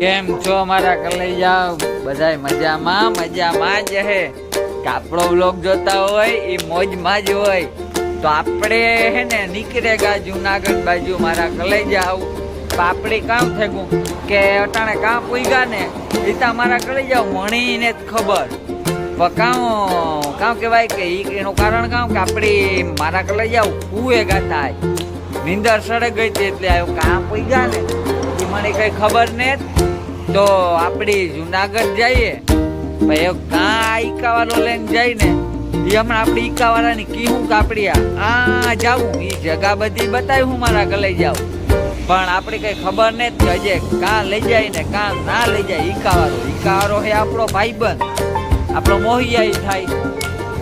કેમ છો મારા કલૈયા બધાય મજામાં? મજામાં જ હે. કાપડો વ્લોગ જોતા હોય એ મોજમાં જ હોય. તો આપણે હે ને નીકળેગા જુનાગઢ બાજુ મારા કલૈયા આવું આપણે કામ થયું કે અટાણે કામ પૂગ્યા ને એ તો મારા કલૈયા મણીને જ ખબર. પણ કામ કહેવાય કે એનું કારણ કામ કે આપણી મારા કલૈયા કુએ ગાતા નીંદર સડે ગઈ હતી એટલે આવ્યો કામ પૂગ્યા ને. મને કઈ ખબર ને તો આપણી જુનાગઢ જઈએ. ભાઈ કાં ઈકાવાળો લઈને જાય ને એ હમણાં આપણી ઈકાવાળાની કીહું કે આપણી આ જાવું એ જગા બધી બતાવી હું મારા ગલે જાઉં પણ આપણે કઈ ખબર ને કે હજે કાં લઈ જાય ને કાં ના લઈ જાય ઈકાવાળો. ઈકાવાળો હે આપણો ભાઈબંધ. આપણો મોહિયાઈ થાય.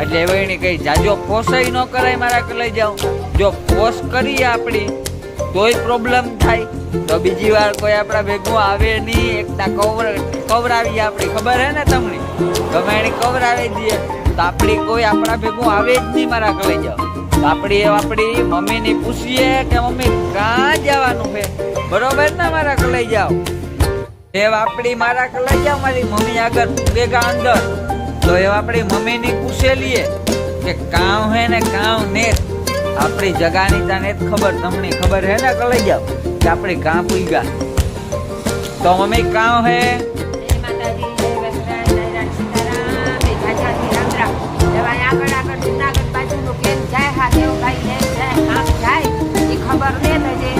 એટલે એની કઈ જાજો ફોસાઈ ન કરાય મારા લઈ જાઉં જો ફોસ કરીએ આપણી તોય પ્રોબ્લેમ થાય, તો બીજી વાર કોઈ આપણા ભેગું આવે નહીં એકતા કવર કવરાવી આપણી. ખબર હે ને તમને? ગમે એની કવરાવી દઈએ, તો આપણી કોઈ આપણા ભેગું આવે જ નહીં મારા લઈ જાઓ. તો આપણી આપણી મમ્મીની પૂછીએ કે, મમ્મી કાં જવાનું છે? બરોબર ને મારા ઘરે જાઓ? એ આપણી મારા લઈ જાઓ, મારી મમ્મી આગળ ભેગા અંદર. તો એ આપણી મમ્મીની પૂછેલીએ કે કામ હે ને કામ ને? આપણી જગાની તને ખબર, તમને ખબર હે ને કલઈ જાવ કે આપણે કાં પૂગ્યા? તો મમ્મી, કાં હે? ખબર ને જે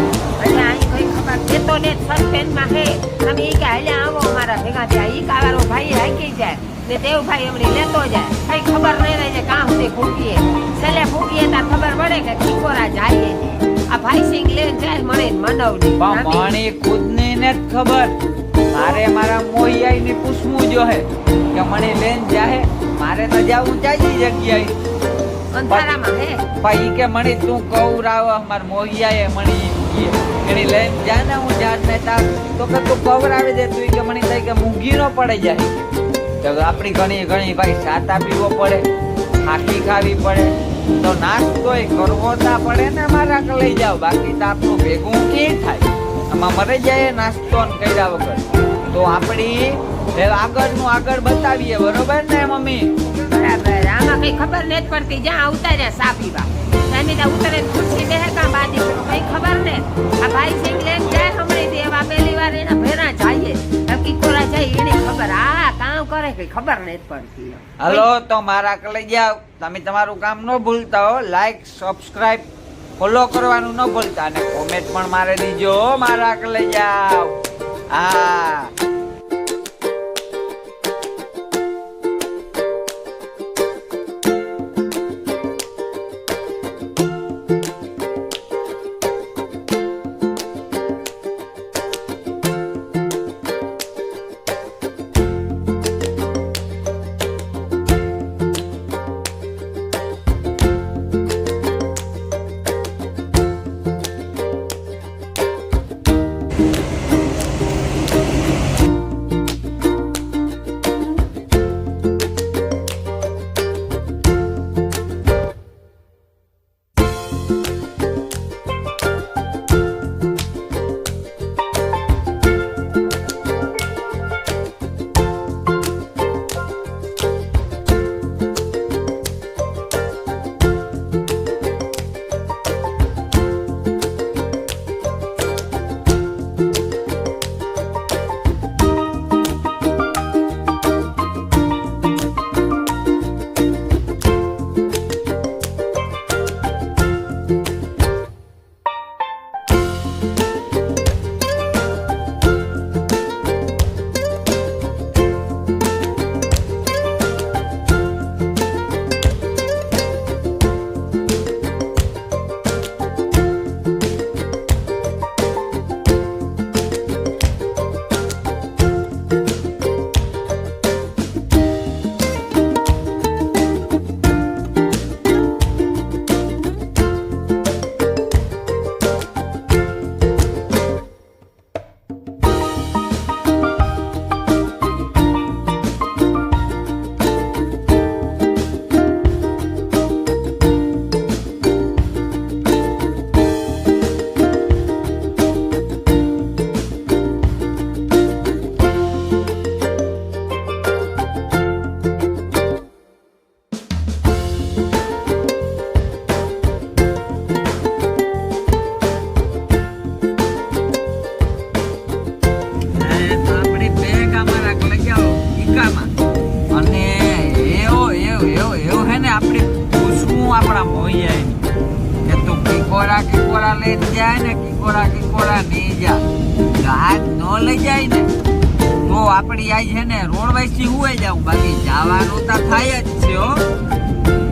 અને અહીં કઈ ખબર દેતો ને સસ્પેન્સમાં હે. અમે એ કે હાલે આવો અમારા ભેગા થયા. ઈ કાવારો ભાઈ હાકી જાય? ને દેવભાઈ એમણે લેતો જાય. કઈ ખબર નહીં રહે છે કાં સુધી ફૂંકીએ છેલ્લે ફૂંકીએ તાર ખબર પડે કે ખીકોરા જાય આ ભાઈ સિંગ લઈને જાય મને મનવડી પાણી મણી ખુદની ને જ ખબર. મારે મારા મોઈયાઈ ને પૂછવું જો હે કે મણી લઈને જાહે? મારે તો જાવું ચાલી જગ્યાએ. અંધારામાં હે? ભાઈ કે મણી તું કવરાવ માર મોહિયાએ મણી એની લઈને જા ને હું જાત ને તાર. તો કે તું કવરાવી દે તું કે મણી થાય કે મૂંગી નો પડે જાય. આપણી ઘણી ઘણી ભાઈ સાતા પીવો પડે, ખાખી ખાવી પડે. તો નાસ્તોય કરવો તા પડે ને મારા લઈ જાઓ. બાકી તો આપણું ભેગું કે થાય? આમાં મરી જાય નાસ્તો કર્યા વગર. તો આપણી આગળનું આગળ બતાવીએ, બરોબર ને મમ્મી? બરાબર. આમાં કઈ ખબર નથી પડતી. જ્યાં આવતા જ્યાં સા પીવા. ત્યાંની ઉતરે ખુરશી બેહે કાં બાજી પર કઈ ખબર ને? આ ભાઈ સિંગ લેન જાય હમણાં દેવા પહેલી વાર એના ભેરા જઈએ. કિકોરા જાય એને ખબર. આ કામ કરે કઈ ખબર નથી પડતી હલો, તો મારા કે લઈ જાવ તમે તમારું કામ ન ભૂલતા હો. લાઈક સબસ્ક્રાઇબ ફોલો કરવાનું ન ભૂલતા. અને કોમેન્ટ પણ મારે દીજો મારા કે લઈ જાવ હા. છે ને રોડ જાઉં. બાકી જવાનું તો થાય જ છે, હો.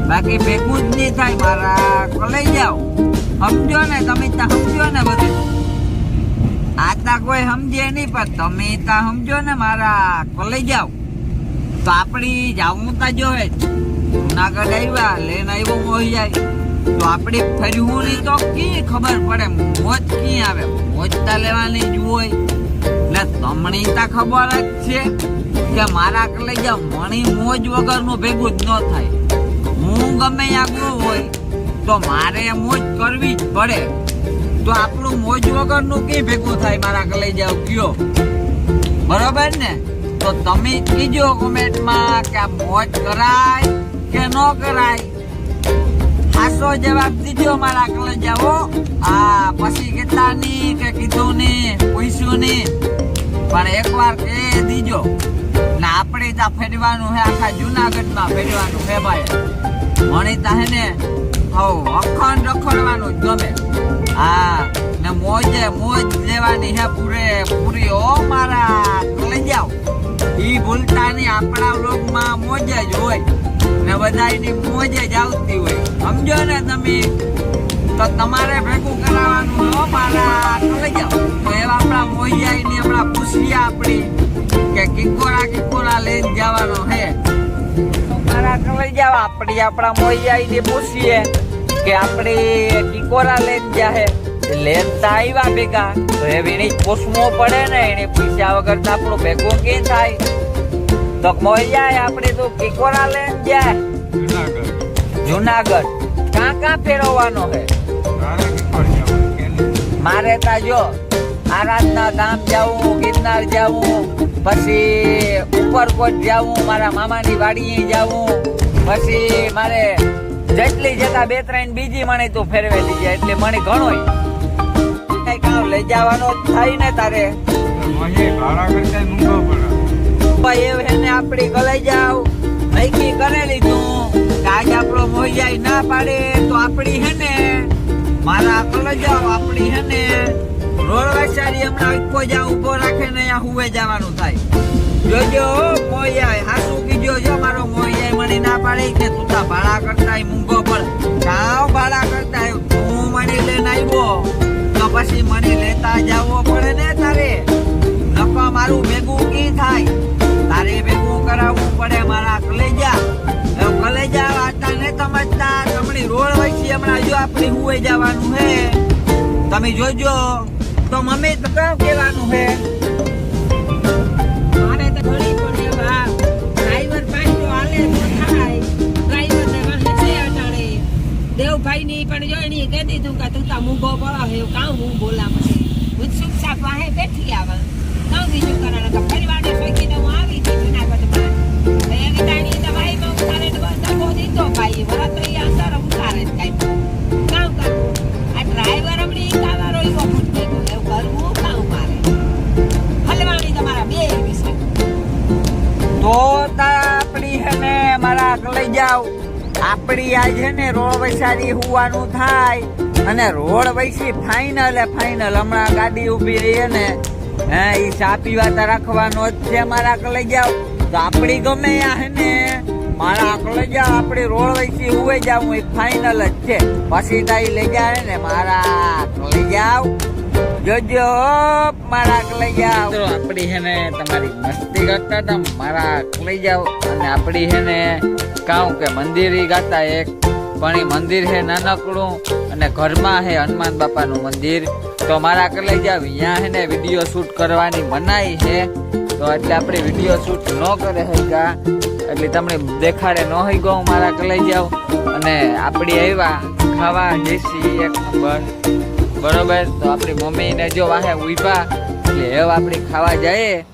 બાકી ભેગું જ નહીં થાય. મારા કલાઈ જાઓ સમજો ને, તમે ત્યાં સમજો આ તા કોઈ સમજે નહીં, પણ તમે ત્યાં સમજો મારા કલાઈ જાઓ તો આપણી જાવું તો જોવે. જુનાગઢ આવ્યા, લઈને આવ્યો મોહી જાય. તો આપણે ફર્યું નહીં તો કી ખબર પડે. મોજ કી આવે? મોજ તા લેવાની જ હોય. તમને તા ખબર જ છે કે મારા કલે મણી મોજ વગરનું ભેગું જ ન થાય. હું ગમે આગળ હોય તો મારે મોજ કરવી જ પડે. તો આપણું મોજ વગરનું કઈ ભેગું થાય મારા કલે જાવ કયો? બરોબર ને? તો તમે કીજો કોમેન્ટમાં કે આ મોજ કરાય કે ન કરાય. ખાસો જવાબ દીજો મારા કલે જાઓ આ પછી કેટલા ની કે કીધું ની પૂછ્યું ની પણ એકવાર એ દીજો. ને આપણે ત્યાં ફેરવાનું હે, આખા જુનાગઢમાં ફેરવાનું હે ભાઈ. મણી તા હે ને હવ અખંડ રખડવાનું જ ગમે. હા, ને મોજે મોજ લેવાની હે પૂરે, પૂરી. ઓ મારા, લઈ જાઓ. ઈ ભૂલતા નહીં આપણા વ્લોગમાં મોજ જ હોય. ને બધાની મોજ જ આવતી હોય. સમજો ને તમે? તો તમારે ભેગું કરાવવાનું હો મારા લઈ જાઓ. તો એવા આપણા મોજાઈની હમણાં પૂછીએ આપણી કે કિકોરા કિકોરા લઈને જવાનો હે. મારા લઈ જાવ આપણી આપણા મોજાઈને પૂછીએ કે આપણે કિકોરા લઈને જાહે લેતા આવ્યા ભેગા. તો એ વિની પૂછવું પડે ને એને પૂછ્યા વગર તો આપણું ભેગું કે થાય? તો જાય આપણે તો કિકોરા લઈને જાય જુનાગઢ. કાં કાં ફેરવવાનો હે. મારે તા જો આરાધના ધામ જાવું, ગિરનાર જાવું, પછી ઉપરકોટ જાવું, મારા મામાની વાડીએ જાવું, પછી મારે જેટલી જતા બે ત્રણ બીજી મણી તું ફેરવેલી જાય, એટલે મણી ઘણોય. કઈ કામ લઈ જવાનો થાય ને તારે. ભાઈ એવું એને આપણી ગલાઈ જાવ નૈકી કરેલી તું આજ આપણો મોહિયાઈ ના પાડે, તો આપણી હે ને મારા કલે જાવ આપણી હે ને, રોડ વાચારી હમણાં કોઈ જા ઊભો રાખે ને અહીંયા હુવે જવાનું થાય. જોજો મોયા હાસુ બીજો જો, મારો મોયા મને ના પાડે કે તું તા ભાડા કરતા મૂંગો પણ કાવ ભાડા કરતા હું મને લઈને આવ્યો. તો પછી મને લેતા જાવો પડે ને તારે. નકો મારું ભેગું કી થાય? તારે ભેગું કરાવવું પડે, મારા કલેજા કલેજા વાતા સમજતા રોડ છે, હમણાં જો આપણે હુએ જવાનું હે તમે જોજો મમ્મી તો કામ કહેવાનું હે મારે તો ડ્રાઈવર હાલે તો થાય. ડ્રાઈવર ને વાહે છે અટાણે. દેવભાઈ ની પણ જો એની કહી દીધું કે તું તા મૂંગો પડો હે કાં હું બોલા સુખ સાફ બેઠી આવા. કાં બીજું કરવાનું જાવ આપણી આ છે ને રોડ વૈસારી હોવાનું થાય. અને રોડ વૈસી ફાઇનલ ફાઇનલ હમણાં ગાડી ઊભી રહી ને. હે એ સાપી વાત રાખવાનો જ છે મારા લઈ જાવ તો આપણી ગમે આ હે ને. મારા લઈ જાવ આપણી રોડ વૈસી હોવે જાવ એ ફાઇનલ જ છે. પછી તાઈ લઈ જાય ને, મારા લઈ જાવ જોજો મારા જાવ મિત્રો આપણી હે તમારી મસ્તી કરતા હતા, મારા જાવ અને આપણી હે કાઉ કે મંદિર ગાતા એક. પણ મંદિર હે નાનકડું અને ઘરમાં હે હનુમાન બાપાનું મંદિર. તો મારા કે લઈ જાવ અહીંયા હે ને વીડિયો શૂટ કરવાની મનાઈ છે. તો એટલે આપણે વીડિયો શૂટ ન કરે એટલે તમને દેખાડે ન હોય ગયો મારા કે લઈ જાવ અને આપણે આવ્યા ખાવા દેશી એક નંબર. બરોબર? તો આપણી મમ્મીને જો વાહે ઊભા એટલે હવે આપણે ખાવા જઈએ.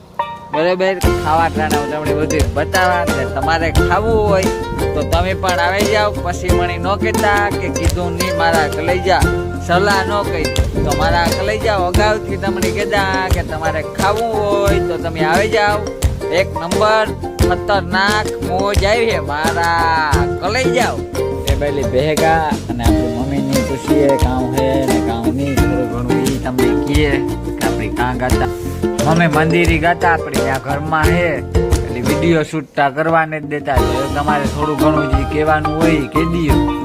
બરોબર? ખાવા ટાણા તમને બધું બતાવવા ને તમારે ખાવું હોય તો તમે પણ આવી જાઓ. પછી મને ન કહેતા કે કીધું નહીં મારા કલેજા. સલાહ ન કહી તો મારા કલેજા અગાઉથી તમને કહેતા કે તમારે ખાવું હોય તો તમે આવી જાઓ. એક નંબર, ખતરનાક મોજ આવી મારા કલઈ જાઓ એ પહેલી ભેગા અને આપણી મમ્મીની પૂછીએ કામ હે ને કામ મમ્મી થોડું ઘણું એ તમને કીએ કે આપણે કાં ગાતા? મમ્મી મંદિરે ગાતા આપણે ત્યાં ઘરમાં હે. એટલે વીડિયો શૂટતા કરવાને જ દેતા. તમારે થોડું ઘણું જે કહેવાનું હોય કહી દ્યો.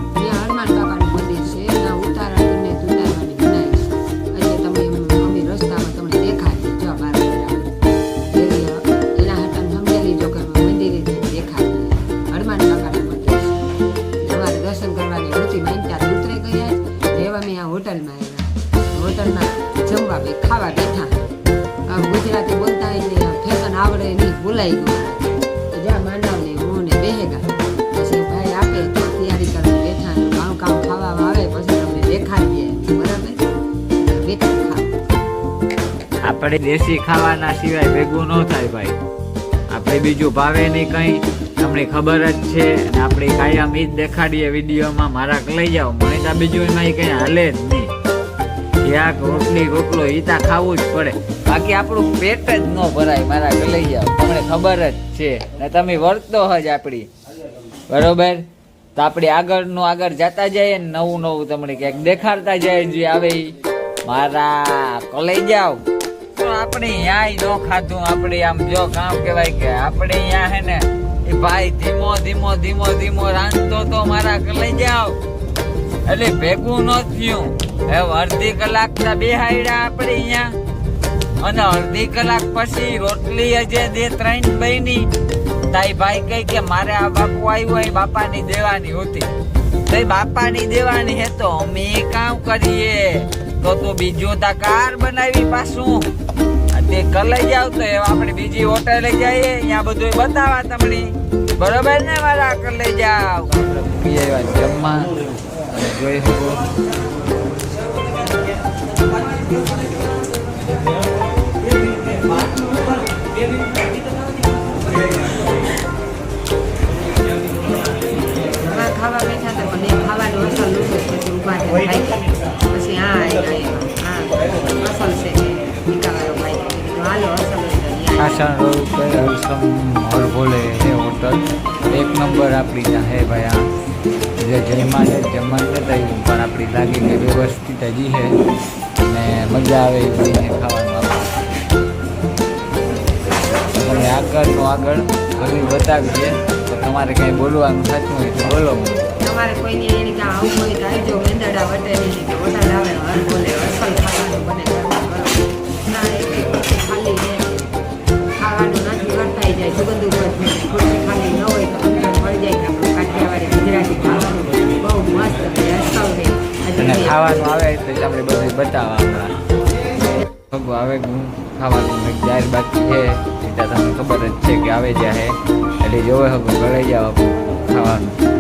આપણે દેશી ખાવાના સિવાય ભેગું ન થાય ભાઈ. આપણે બીજું ભાવે નહીં કંઈ. તમને ખબર જ છે. અને આપણે કાયમ એ જ દેખાડીએ વિડીયોમાં. મારા લઈ જાઓ. મને તો બીજું એમાં કંઈ હાલે જ નહીં. ક્યાંક રોટલી, રોટલો તા ખાવું જ પડે. બાકી આપણું પેટ જ ન ભરાય. મારા લઈ જાઓ. તમને ખબર જ છે. ને તમે વર્તો જ આપણી બરોબર? તો આપણે આગળનું આગળ જતા જઈએ ને નવું નવું તમને ક્યાંક દેખાડતા જાય જે આવે મારા કલઈ જાઓ. આપણે ન્યાય નો ખાધું, આપણે આમ જો કામ કહેવાય કે આપણે અહીંયા હે ને, એ ભાઈ ધીમો ધીમો ધીમો ધીમો રાંધતો તો મારા લઈ જાવ એટલે ભેગું ન થયું. હવે અડધી કલાક ના બેહાડ્યા આપણે અહીંયા અને અડધી કલાક પછી રોટલી હજે દે ત્રણ બની તાઈ ભાઈ કહે કે મારે આ બાપુ આવ્યું હોય, બાપાની દેવાની હતી. તો બાપાની દેવાની હે તો અમે કામ કરીએ. તો તું બીજું તા કાર બનાવી પાછું. તે કલાઈ જાવ તો આપણે બીજી હોટલે જઈએ, અહીંયા બધું બતાવા તમને. બરોબર ને મારા કલાઈ જાવ. આપણે જમવા. જોઈ ખાવા બેઠા હતા એ ખાવાનું નહોતું પછી આ આવ્યા આ છે ટીકાવાળો ભાઈ. આસન રોડ પર હરસમ હોલ. બોલે હે હોટલ. એક નંબર આપણી ત્યાં હે ભાઈ આ. જે જમવા છે જમવા જતા પણ આપણી લાગી કે વ્યવસ્થિત હજી છે અને મજા આવે એ છે ખાવાનું અને આગળનું આગળ બધું બતાવીએ. તો તમારે કંઈ બોલવાનું સાચું હોય તો બોલો તમારે કોઈને એની કાં આવું હોય તો આવજો. મેંદડા વટેલી કે વટાણ આવે હર બોલે અસલ ખાવાનું બને. ખાવાનું જાહેર બાકી છે. એટલે તમને ખબર જ છે કે આવે જ્યાં એટલે જોવે હવે ગળાઈ જાવ ખાવાનું.